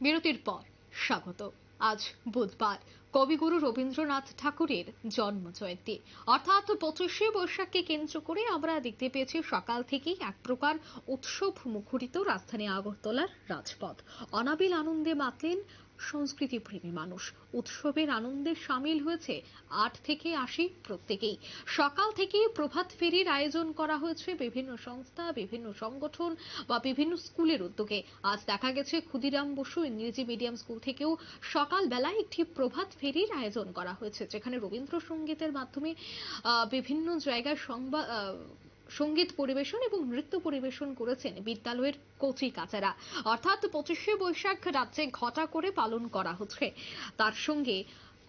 বিরতির পর স্বাগত। আজ বুধবার কবিগুরু রবীন্দ্রনাথ ঠাকুরের জন্ম জয়ন্তী অর্থাৎ পঁচিশে বৈশাখকে কেন্দ্র করে আমরা দেখতে পেয়েছি সকাল থেকেই এক প্রকার উৎসব মুখরিত রাজধানী আগরতলার রাজপথ। অনাবিল আনন্দে মাতলেন সংস্কৃতি প্রেমী মানুষ। উৎসবের আনন্দে সামিল হয়েছে আট থেকে আশি প্রত্যেকেই। সকাল থেকেই প্রভাত ফেরির আয়োজন করা হয়েছে বিভিন্ন সংস্থা, বিভিন্ন সংগঠন বা বিভিন্ন স্কুলের উদ্যোগে। আজ দেখা গেছে ক্ষুদিরাম বসু ইংরেজি মিডিয়াম স্কুল থেকেও সকালবেলায় একটি প্রভাত ফেরির আয়োজন করা হয়েছে, যেখানে রবীন্দ্রসঙ্গীতের মাধ্যমে বিভিন্ন জায়গায় সংবাদ সংগীত পরিবেশন এবং নৃত্য পরিবেশন করেছেন বিদ্যালয়ের কচি কাচারা। অর্থাৎ পঁচিশে বৈশাখ রাজ্যে ঘটা করে পালন করা হচ্ছে। তার সঙ্গে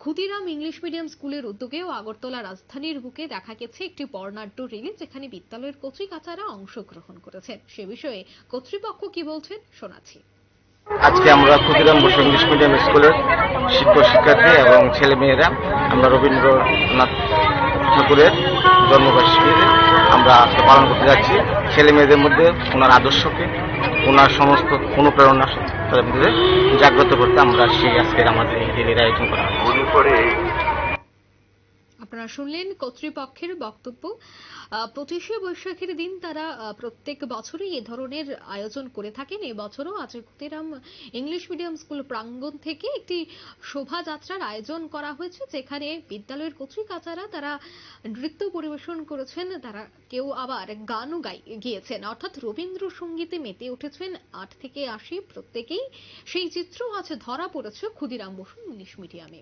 ক্ষুদিরাম ইংলিশ মিডিয়াম স্কুলের উদ্যোগেও আগরতলা রাজধানীর বুকে দেখা গেছে একটি বর্ণাঢ্য র্যালি যেখানে বিদ্যালয়ের কচি কাচারা অংশগ্রহণ করেছেন। সে বিষয়ে কর্তৃপক্ষ কি বলছেন শোনাচ্ছি। আজকে আমরা ক্ষুদিরাম বসু ইংলিশ মিডিয়াম স্কুলের শিক্ষক শিক্ষার্থী এবং ছেলে মেয়েরা, আমরা রবীন্দ্রনাথ ঠাকুরের জন্মবার্ষিকী আমরা আজকে পালন করতে যাচ্ছি। ছেলে মেয়েদের মধ্যে ওনার আদর্শকে, ওনার সমস্ত অনুপ্রেরণা জাগ্রত করতে আমরা সেই আজকের আমাদের এই র্যালির আয়োজন করা হয় আপনারা শুনলেন কর্তৃপক্ষের বক্তব্য। পঁচিশে বৈশাখের দিন তারা প্রত্যেক বছরই এ ধরনের আয়োজন করে থাকেন। এবছরও আজ ক্ষুদিরাম ইংলিশ মিডিয়াম স্কুল প্রাঙ্গণ থেকে একটি শোভাযাত্রার আয়োজন করা হয়েছে, যেখানে বিদ্যালয়ের কচি কাচারা তারা নৃত্য পরিবেশন করেছেন, তারা কেউ আবার গানও গাই, গিয়েছেন। অর্থাৎ রবীন্দ্রসঙ্গীতে মেতে উঠেছেন আট থেকে আশি প্রত্যেকেই। সেই চিত্র আজ ধরা পড়েছে ক্ষুদিরাম বসু ইংলিশ মিডিয়ামে।